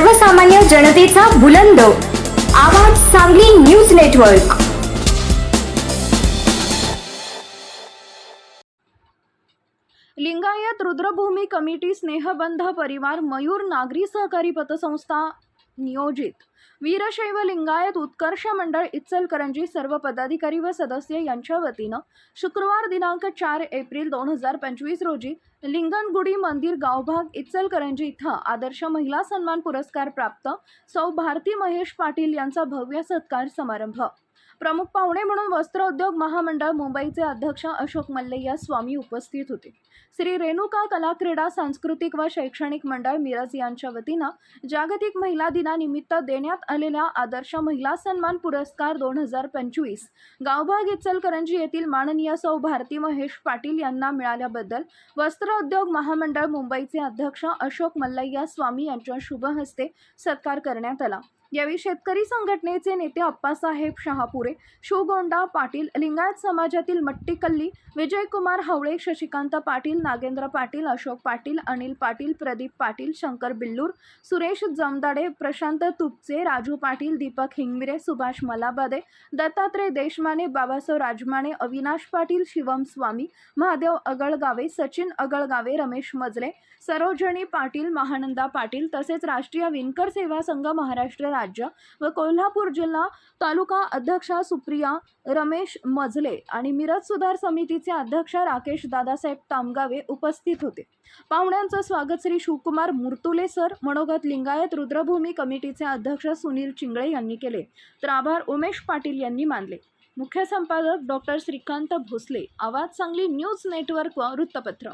सर्वसामान्य जनतेचा बुलंद. आवाज Sangli news network. Lingayat रुद्रभूमी committee स्नेहबंध परिवार मयूर नागरी सहकारी पतसंस्था नियोजित. वीरशैव लिंगायत उत्कर्ष मंडळ इचलकरंजी सर्व पदाधिकारी व सदस्य यांच्या वतीनं शुक्रवार दिनांक चार एप्रिल दोन हजार पंचवीस रोजी लिंगणगुडी मंदिर गावभाग इचलकरंजी इथं आदर्श महिला सन्मान पुरस्कार प्राप्त सौ भारती महेश पाटील यांचा भव्य सत्कार समारंभ. प्रमुख पाहुणे म्हणून वस्त्रोद्योग महामंडळ मुंबईचे अध्यक्ष अशोक मल्लय्या स्वामी उपस्थित होते. श्री रेणुका कला क्रीडा सांस्कृतिक व शैक्षणिक मंडळ मिरज यांच्या वतीनं जागतिक महिला दिनानिमित्त देण्यात आलेल्या आदर्श महिला सन्मान पुरस्कार दोन हजार पंचवीस. गावभाग इचलकरंजी येथील माननीय सौ भारती महेश पाटील यांना मिळाल्याबद्दल वस्त्र उद्योग महामंडळ मुंबईचे अध्यक्ष अशोक मल्लय्या स्वामी यांच्या शुभ हस्ते सत्कार करण्यात आला. यावेळी शेतकरी संघटनेचे नेते अप्पासाहेब शहापुरे शिवगोंडा पाटील लिंगायत समाजातील मट्टीकल्ली विजयकुमार हावळे शशिकांत पाटील नागेंद्र पाटील अशोक पाटील अनिल पाटील प्रदीप पाटील शंकर बिल्लूर सुरेश जमदाडे प्रशांत तुपचे राजू पाटील दीपक हिंगमिरे सुभाष मलाबादे दत्तात्रय देशमाने बाबासाहेब राजमाने अविनाश पाटील शिवम स्वामी महादेव अगळगावे सचिन अगळगावे रमेश मजले सरोजणी पाटील महानंदा पाटील तसेच राष्ट्रीय विणकर सेवा संघ महाराष्ट्र राज्य व कोल्हापूर जिल्हा तालुका अध्यक्षा सुप्रिया रमेश मजले आणि मिरज सुधार समितीचे अध्यक्ष राकेश दादासाहेब तामगावे उपस्थित होते. पाहुण्यांचं स्वागत श्री शिवकुमार मुर्तुले सर मनोगत लिंगायत रुद्रभूमी कमिटीचे अध्यक्ष सुनील चिंगळे यांनी केले. तर आभार उमेश पाटील यांनी मानले. मुख्य संपादक डॉक्टर श्रीकांत भोसले आवाज सांगली न्यूज नेटवर्क व वृत्तपत्र.